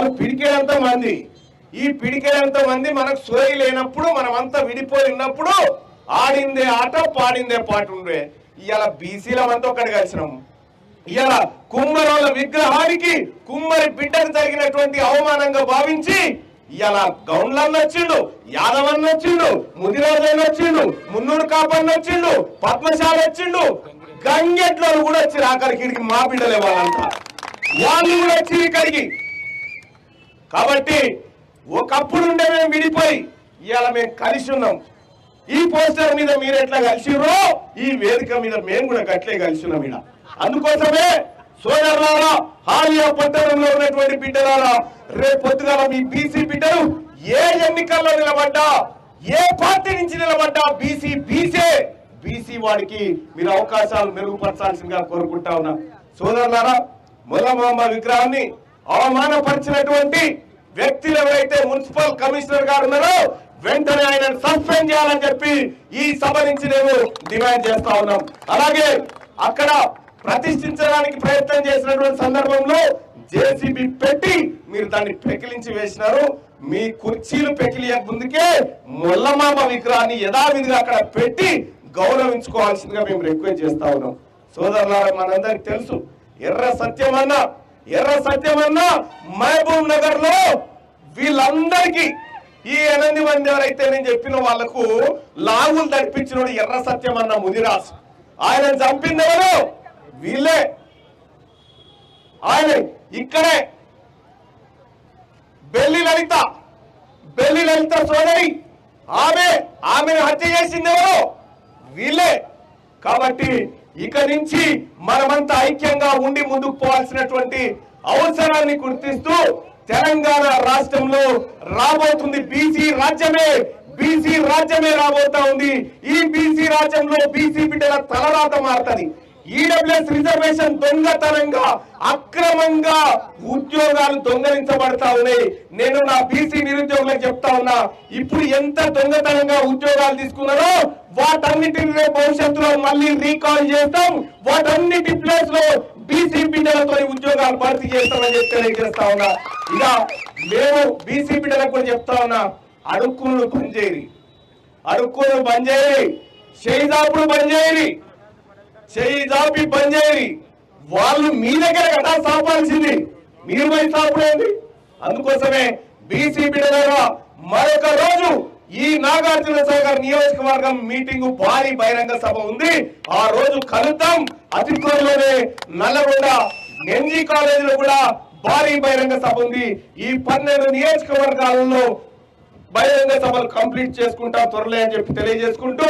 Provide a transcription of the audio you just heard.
వాళ్ళు పిడికేడంత మంది. ఈ పిడికేడంత మంది మనకు సోయి లేనప్పుడు మనమంతా విడిపోయి ఉన్నప్పుడు ఆడిందే ఆట పాడిందే పాట ఉండే. ఇవాళ బీసీలమంతా ఒకటి కలిసినాం. ఇవాళ కుమ్మరోళ్ళ విగ్రహానికి కుమ్మరి బిడ్డకు జరిగినటువంటి అవమానంగా భావించి ఇవాళ గౌండ్లన్న వచ్చిండు యాదవన్న వచ్చిండు ముదిరాజన్న వచ్చిండు మున్నూరు కాపన్న వచ్చిండు పద్మశాల వచ్చిండు. గంగెట్లో కూడా వచ్చి ఆఖరికి మా బిడ్డలే వాళ్ళంతా. వాళ్ళు కూడా వచ్చి ఇక్కడికి కాబట్టి ఒకప్పుడు ఉండే మేము విడిపోయి ఇవాళ మేము కలిసి ఉన్నాం. ఈ పోస్టర్ మీద మీరు ఎట్లా కలిసిర్రో ఈ వేదిక మీద మేము కూడా గట్లే కలిసి ఉన్నాం ఈడ అందుకోసమే సోదరులారా హాలియా పట్టణంలో ఉన్నటువంటి బిడ్డలారా రేపు పొద్దుగాల మీ బీసీ బిడ్డలు ఏ ఎన్నికల్లో నిలబడ్డా ఏ పార్టీ నుంచి నిలబడ్డా బీసీ బీసే బీసీ వాడికి మీరు అవకాశాలు మెరుగుపరచాల్సిందిగా కోరుకుంటా ఉన్నా. సోదరులారా మొలమాంబ విగ్రహాన్ని అవమానపరిచినటువంటి వ్యక్తులు ఎవరైతే మున్సిపల్ కమిషనర్ గారు ఉన్నారో వెంటనే ఆయన సస్పెండ్ చేయాలని చెప్పి ఈ సభ నుంచి నేను డిమాండ్ చేస్తా ఉన్నాం. అలాగే అక్కడ ప్రతిష్ఠించడానికి ప్రయత్నం చేసినటువంటి సందర్భంలో జేసీబీ పెట్టి మీరు దాన్ని పెకిలించి వేసినారు. మీ కుర్చీలు పెకిలియక ముందుకే మొల్లమామ విగ్రహాన్ని యథావిధిగా అక్కడ పెట్టి గౌరవించుకోవాల్సిందిగా మేము రిక్వెస్ట్ చేస్తా ఉన్నాం. సోదరులారా మనందరికి తెలుసు ఎర్ర సత్యమన్న ఎర్ర సత్యమన్న మహబూబ్ నగర్లో వీళ్ళందరికీ ఈ ఎనిమిది మంది ఎవరైతే నేను చెప్పిన వాళ్ళకు లాగులు తడిపించిన ఎర్ర సత్యమన్న ముదిరాజ్. ఆయన చంపింది ఎవరు? వీళ్ళే. ఆయన ఇక్కడే. బెల్లి లలిత. బెల్లి లలిత సోదరి. ఆమె ఆమెను హత్య చేసింది ఎవరు? వీళ్ళే. కాబట్టి ఇక నుంచి మనమంతా ఐక్యంగా ఉండి ముందుకు పోవాల్సినటువంటి అవసరాన్ని గుర్తిస్తూ తెలంగాణ రాష్ట్రంలో రాబోతుంది బీసీ రాజ్యమే బీసీ రాజ్యమే రాబోతా ఉంది. ఈ బీసీ రాజ్యంలో బీసీ బిడ్డల తలరాత మారుతుంది. ఈడబ్ల్యూఎస్ రిజర్వేషన్ దొంగతనంగా అక్రమంగా ఉద్యోగాలు దొంగలించబడతా ఉన్నాయి. నేను నా బీసీ నిరుద్యోగులకు చెప్తా ఉన్నా ఇప్పుడు ఎంత దొంగతనంగా ఉద్యోగాలు తీసుకున్నారో వాటన్నిటిని రేపు భవిష్యత్తులో మళ్ళీ రీకాల్ చేస్తాం. వాటన్నిటి ప్లేస్లో బీసీ బిడ్డలతో ఉద్యోగాలు భర్తీ చేస్తామని చెప్పి తెలియజేస్తా ఉన్నా. ఇక మేము బీసీ బిడ్డలకు కూడా చెప్తా ఉన్నా అడుక్కులు బంద్ చేయరి అడుక్కును బంద్ చేయరి బంద్ చేయరి చేయి దాపి వాళ్ళు మీ దగ్గర కదా సాపాల్సింది. మీరు పోయి సాపడేది అందుకోసమే బీసీ మరొక రోజు ఈ నాగార్జున సాగర్ నియోజకవర్గం మీటింగ్ భారీ బహిరంగ సభ ఉంది. ఆ రోజు కలుద్దాం. అతి త్వరలోనే నల్లగొండ ఎన్జీ కాలేజీలో కూడా భారీ బహిరంగ సభ ఉంది. ఈ పన్నెండు నియోజకవర్గాలలో బహిరంగ సభలు కంప్లీట్ చేసుకుంటాం త్వరలే అని చెప్పి తెలియజేసుకుంటూ